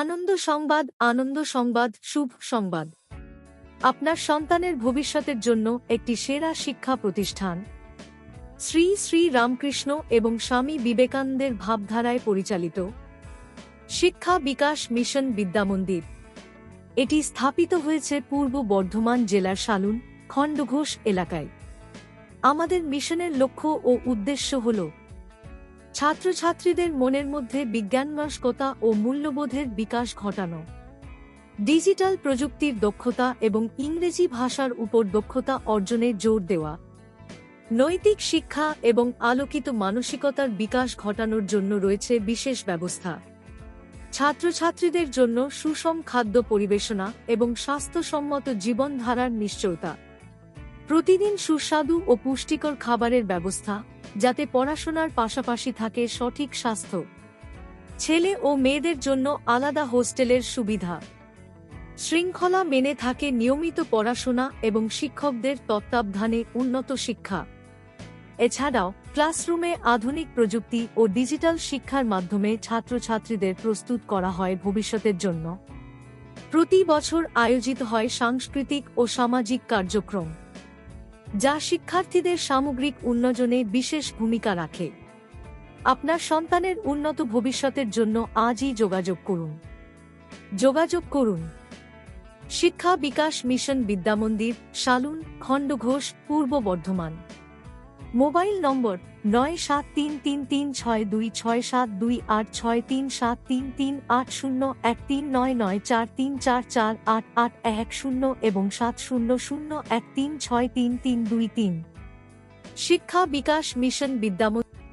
আনন্দ সংবাদ আনন্দ সংবাদ, শুভ সংবাদ। আপনার সন্তানের ভবিষ্যতের জন্য একটি সেরা শিক্ষা প্রতিষ্ঠান। শ্রী শ্রী রামকৃষ্ণ এবং স্বামী বিবেকানন্দের ভাবধারায় পরিচালিত শিক্ষা বিকাশ মিশন বিদ্যামন্দির এটি স্থাপিত হয়েছে পূর্ব বর্ধমান জেলার শালুন খণ্ডঘোষ এলাকায়। আমাদের মিশনের লক্ষ্য ও উদ্দেশ্য হল ছাত্রছাত্রীদের মনের মধ্যে বিজ্ঞানমনস্কতা ও মূল্যবোধের বিকাশ ঘটানো। ডিজিটাল প্রযুক্তির দক্ষতা এবং ইংরেজি ভাষার উপর দক্ষতা অর্জনে জোর দেওয়া। নৈতিক শিক্ষা এবং আলোকিত মানসিকতার বিকাশ ঘটানোর জন্য রয়েছে বিশেষ ব্যবস্থা। ছাত্রছাত্রীদের জন্য সুষম খাদ্য পরিবেশনা এবং স্বাস্থ্যসম্মত জীবনধারার নিশ্চয়তা। প্রতিদিন সুস্বাদু ও পুষ্টিকর খাবারের ব্যবস্থা, যাতে পড়াশোনার পাশাপাশি থাকে সঠিক স্বাস্থ্য। ছেলে ও মেয়েদের জন্য আলাদা হোস্টেলের সুবিধা। শৃঙ্খলা মেনে থাকে নিয়মিত পড়াশোনা এবং শিক্ষকদের তত্ত্বাবধানে উন্নত শিক্ষা। এছাড়াও, ক্লাসরুমে আধুনিক প্রযুক্তি ও ডিজিটাল শিক্ষার মাধ্যমে ছাত্রছাত্রীদের প্রস্তুত করা হয় ভবিষ্যতের জন্য। প্রতি বছর আয়োজিত হয় সাংস্কৃতিক ও সামাজিক কার্যক্রম। যা শিক্ষার্থীদের সামগ্রিক উন্নয়নে বিশেষ ভূমিকা রাখে। আপনার সন্তানের উন্নত ভবিষ্যতের জন্য আজই যোগাযোগ করুন। যোগাযোগ করুন। শিক্ষা বিকাশ মিশন বিদ্যামন্দির শালুন খণ্ডঘোষ পূর্ব বর্ধমান। মোবাইল নম্বর নয় সাত তিন তিন তিন ছয় দুই ছয় সাত দুই আট ছয় তিন সাত তিন তিন আট শূন্য এক তিন নয় নয় চার তিন চার চার আট আট এক শূন্য এবং সাত শূন্য শূন্য এক তিন ছয় তিন তিন দুই তিন। শিক্ষা বিকাশ মিশন বিদ্যামন্দির